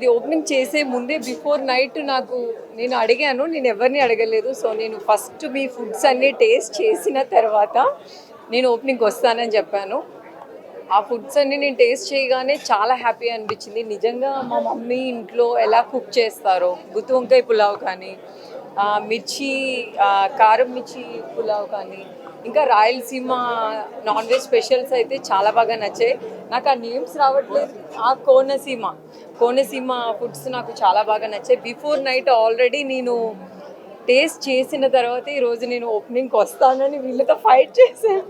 ఇది ఓపెనింగ్ చేసే ముందే బిఫోర్ నైట్ నాకు నేను అడిగాను నేను ఎవరిని అడగలేదు. సో నేను ఫస్ట్ మీ ఫుడ్స్ అన్నీ టేస్ట్ చేసిన తర్వాత నేను ఓపెనింగ్కి వస్తానని చెప్పాను. ఆ ఫుడ్స్ అన్ని నేను టేస్ట్ చేయగానే చాలా హ్యాపీ అనిపించింది. నిజంగా మా మమ్మీ ఇంట్లో ఎలా కుక్ చేస్తారో గుత్తి వంకాయ పులావ్ కానీ మిర్చి కారం మిర్చి పులావ్ కానీ ఇంకా రాయలసీమ నాన్ వెజ్ స్పెషల్స్ అయితే చాలా బాగా నచ్చాయి. నాకు ఆ నేమ్స్ రావట్లేదు. ఆ కోనసీమ. కోనసీమ ఫుడ్స్ నాకు చాలా బాగా నచ్చాయి. బిఫోర్ నైట్ ఆల్రెడీ నేను టేస్ట్ చేసిన తర్వాత ఈరోజు నేను ఓపెనింగ్కి వస్తానని వీళ్ళతో ఫైట్ చేశాను.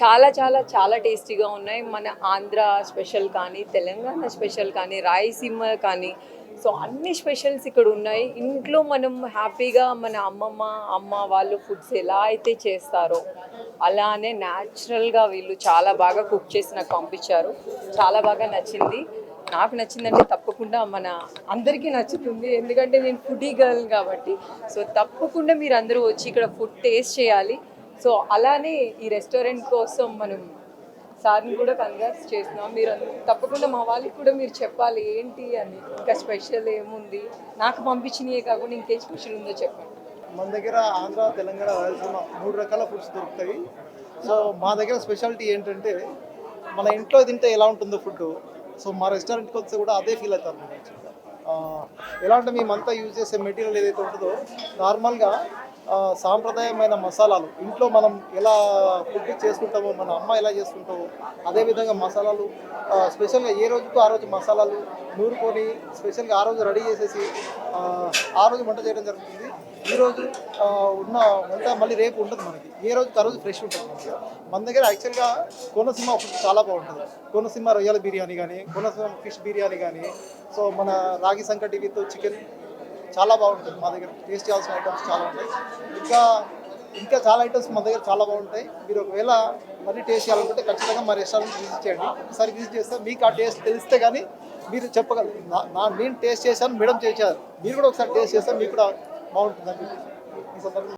చాలా చాలా చాలా టేస్టీగా ఉన్నాయి. మన ఆంధ్ర స్పెషల్ కానీ తెలంగాణ స్పెషల్ కానీ రాయలసీమ కానీ సో అన్ని స్పెషల్స్ ఇక్కడ ఉన్నాయి. ఇంట్లో మనం హ్యాపీగా మన అమ్మమ్మ అమ్మ వాళ్ళు ఫుడ్స్ ఎలా అయితే చేస్తారో అలానే న్యాచురల్గా వీళ్ళు చాలా బాగా కుక్ చేసి నాకు పంపించారు. చాలా బాగా నచ్చింది. నాకు నచ్చిందంటే తప్పకుండా మన అందరికీ నచ్చుతుంది. ఎందుకంటే నేను ఫుడీ గర్ల్ కాబట్టి. సో తప్పకుండా మీరు అందరూ వచ్చి ఇక్కడ ఫుడ్ టేస్ట్ చేయాలి. సో అలానే ఈ రెస్టారెంట్ కోసం మనం సార్ని కూడా కన్వర్స్ చేస్తున్నాం. మీరు తప్పకుండా మా వాళ్ళకి కూడా మీరు చెప్పాలి ఏంటి అని. ఇంకా స్పెషల్ ఏముంది? నాకు పంపించినయే కాకుండా ఇంకేం స్పెషల్ ఉందో చెప్పండి. మన దగ్గర ఆంధ్ర తెలంగాణ రాయలసీమ మూడు రకాల ఫుడ్స్ దొరుకుతాయి. సో మా దగ్గర స్పెషాలిటీ ఏంటంటే మన ఇంట్లో తింటే ఎలా ఉంటుందో ఫుడ్ సో మా రెస్టారెంట్కి వస్తే కూడా అదే ఫీల్ అవుతారు మీరు ఎలా అంటే మేమంతా యూజ్ చేసే మెటీరియల్ ఏదైతే ఉంటుందో నార్మల్గా సాంప్రదాయమైన మసాలాలు ఇంట్లో మనం ఎలా ఫుడ్ చేసుకుంటామో మన అమ్మ ఎలా చేసుకుంటామో అదేవిధంగా మసాలాలు స్పెషల్గా ఏ రోజుకు ఆ రోజు మసాలాలు నూరుకొని స్పెషల్గా ఆ రోజు రెడీ చేసేసి ఆ, రోజు వంట చేయడం జరుగుతుంది. ఈరోజు ఉన్న వంట మళ్ళీ రేపు ఉండదు మనకి. ఏ రోజు ఆ రోజు ఫ్రెష్ ఉంటుంది మనకి. మన దగ్గర యాక్చువల్గా కోనసీమ ఫుడ్ చాలా బాగుంటుంది. కోనసీమ రొయ్యల బిర్యానీ కానీ కోనసీమ ఫిష్ బిర్యానీ కానీ సో మన రాగి సంకటి విత్ చికెన్ చాలా బాగుంటుంది మా దగ్గర టేస్ట్ చేయాల్సిన ఐటమ్స్ చాలా ఉంటాయి. ఇంకా ఇంకా చాలా ఐటమ్స్ మా దగ్గర చాలా బాగుంటాయి. మీరు ఒకవేళ మళ్ళీ టేస్ట్ చేయాలనుకుంటే ఖచ్చితంగా మా రెస్టారెంట్ విజిట్ చేయండి. ఒకసారి విజిట్ చేస్తే మీకు ఆ టేస్ట్ తెలిస్తే కానీ మీరు చెప్పగలరు నా- నా నేను టేస్ట్ చేశాను మేడం చేశారు. మీరు కూడా ఒకసారి టేస్ట్ చేస్తే మీకు కూడా బాగుంటుంది ఈ సందర్భంగా